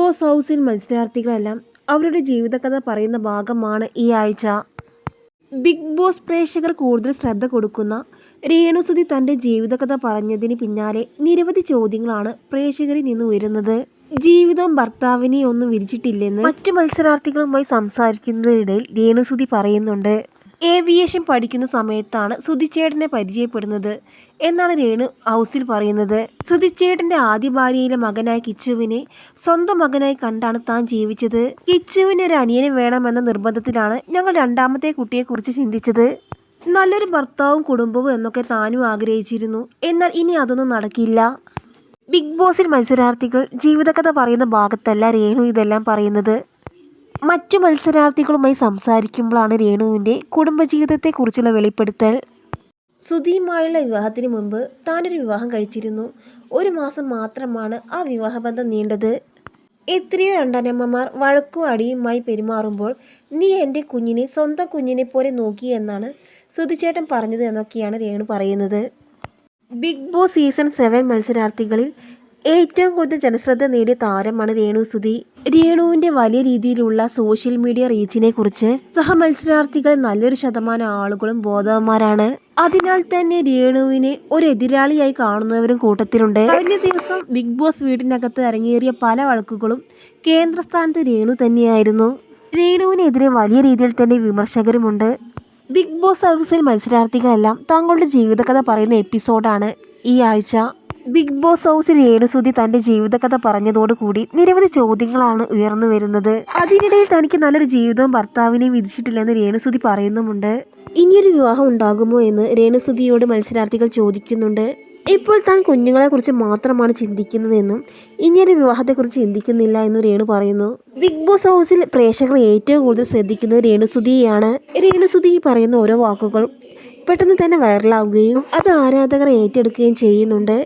Boss ഹൗസിൽ മത്സരാർത്ഥികളെല്ലാം അവരുടെ ജീവിതകഥ പറയുന്ന ഭാഗമാണ് ഈ ആഴ്ച. ബിഗ് ബോസ് പ്രേക്ഷകർ കൂടുതൽ ശ്രദ്ധ കൊടുക്കുന്ന രേണുസുതി തന്റെ ജീവിതകഥ പറഞ്ഞതിന് പിന്നാലെ നിരവധി ചോദ്യങ്ങളാണ് പ്രേക്ഷകരിൽ നിന്ന് ഉയരുന്നത്. ജീവിതം ഭർത്താവിനെ ഒന്നും വിരിച്ചിട്ടില്ലെന്ന് മറ്റു മത്സരാർത്ഥികളുമായി സംസാരിക്കുന്നതിനിടയിൽ രേണുസുതി പറയുന്നുണ്ട്. ഏവിയേഷൻ പഠിക്കുന്ന സമയത്താണ് സുധിച്ചേട്ടനെ പരിചയപ്പെടുന്നത് എന്നാണ് രേണു ഹൗസിൽ പറയുന്നത്. സുധിച്ചേട്ടന്റെ ആദ്യ ഭാര്യയിലെ മകനായ കിച്ചുവിനെ സ്വന്തം മകനായി കണ്ടാണ് താൻ ജീവിച്ചത്. കിച്ചുവിന് ഒരു അനിയനെ വേണമെന്ന നിർബന്ധത്തിലാണ് ഞങ്ങൾ രണ്ടാമത്തെ കുട്ടിയെ കുറിച്ച് ചിന്തിച്ചത്. നല്ലൊരു ഭർത്താവും കുടുംബവും എന്നൊക്കെ താനും ആഗ്രഹിച്ചിരുന്നു. എന്നാൽ ഇനി അതൊന്നും നടക്കില്ല. ബിഗ് ബോസിൽ മത്സരാർത്ഥികൾ ജീവിതകഥ പറയുന്ന ഭാഗത്തല്ല രേണു ഇതെല്ലാം പറയുന്നത്. മറ്റു മത്സരാർത്ഥികളുമായി സംസാരിക്കുമ്പോഴാണ് രേണുവിന്റെ കുടുംബജീവിതത്തെക്കുറിച്ചുള്ള വെളിപ്പെടുത്തൽ. സുധിയുമായുള്ള വിവാഹത്തിന് മുമ്പ് താനൊരു വിവാഹം കഴിച്ചിരുന്നു. ഒരു മാസം മാത്രമാണ് ആ വിവാഹബന്ധം നീണ്ടത്. എത്രയോ രണ്ടനമ്മമാർ വഴക്കും അടിയുമായി പെരുമാറുമ്പോൾ നീ എന്റെ കുഞ്ഞിനെ സ്വന്തം കുഞ്ഞിനെ പോലെ നോക്കി എന്നാണ് സുധിച്ചേട്ടൻ പറഞ്ഞത് എന്നൊക്കെയാണ് രേണു പറയുന്നത്. ബിഗ് ബോസ് സീസൺ സെവൻ മത്സരാർത്ഥികളിൽ ഏറ്റവും കൂടുതൽ ജനശ്രദ്ധ നേടിയ താരമാണ് രേണു സുധി. രേണുവിന്റെ വലിയ രീതിയിലുള്ള സോഷ്യൽ മീഡിയ റീച്ചിനെ കുറിച്ച് സഹമത്സരാർത്ഥികൾ നല്ലൊരു ശതമാനം ആളുകളും ബോധവന്മാരാണ്. അതിനാൽ തന്നെ രേണുവിനെ ഒരു എതിരാളിയായി കാണുന്നവരും കൂട്ടത്തിലുണ്ട്. കഴിഞ്ഞ ദിവസം ബിഗ് ബോസ് വീടിനകത്ത് അരങ്ങേറിയ പല വഴക്കുകളും കേന്ദ്രസ്ഥാനത്ത് രേണു തന്നെയായിരുന്നു. രേണുവിനെതിരെ വലിയ രീതിയിൽ തന്നെ വിമർശകരുമുണ്ട്. ബിഗ് ബോസ് ഹൗസിൽ മത്സരാർത്ഥികളെല്ലാം തങ്ങളുടെ ജീവിതകഥ പറയുന്ന എപ്പിസോഡാണ് ഈ ആഴ്ച. ബിഗ് ബോസ് ഹൗസിൽ രേണുസുതി തന്റെ ജീവിതകഥ പറഞ്ഞതോടുകൂടി നിരവധി ചോദ്യങ്ങളാണ് ഉയർന്നു വരുന്നത്. അതിനിടയിൽ തനിക്ക് നല്ലൊരു ജീവിതവും ഭർത്താവിനെയും വിധിച്ചിട്ടില്ലെന്ന് രേണുസുതി പറയുന്നുമുണ്ട്. ഇനിയൊരു വിവാഹം ഉണ്ടാകുമോ എന്ന് രേണുസുതിയോട് മത്സരാർത്ഥികൾ ചോദിക്കുന്നുണ്ട്. ഇപ്പോൾ താൻ കുഞ്ഞുങ്ങളെക്കുറിച്ച് മാത്രമാണ് ചിന്തിക്കുന്നതെന്നും ഇനിയൊരു വിവാഹത്തെക്കുറിച്ച് ചിന്തിക്കുന്നില്ല എന്ന് രേണു പറയുന്നു. ബിഗ് ബോസ് ഹൗസിൽ പ്രേക്ഷകർ ഏറ്റവും കൂടുതൽ ശ്രദ്ധിക്കുന്നത് രേണുസുതിയെയാണ്. രേണുസുതി പറയുന്ന ഓരോ വാക്കുകൾ പെട്ടെന്ന് തന്നെ വൈറലാവുകയും അത് ആരാധകർ ഏറ്റെടുക്കുകയും ചെയ്യുന്നുണ്ട്.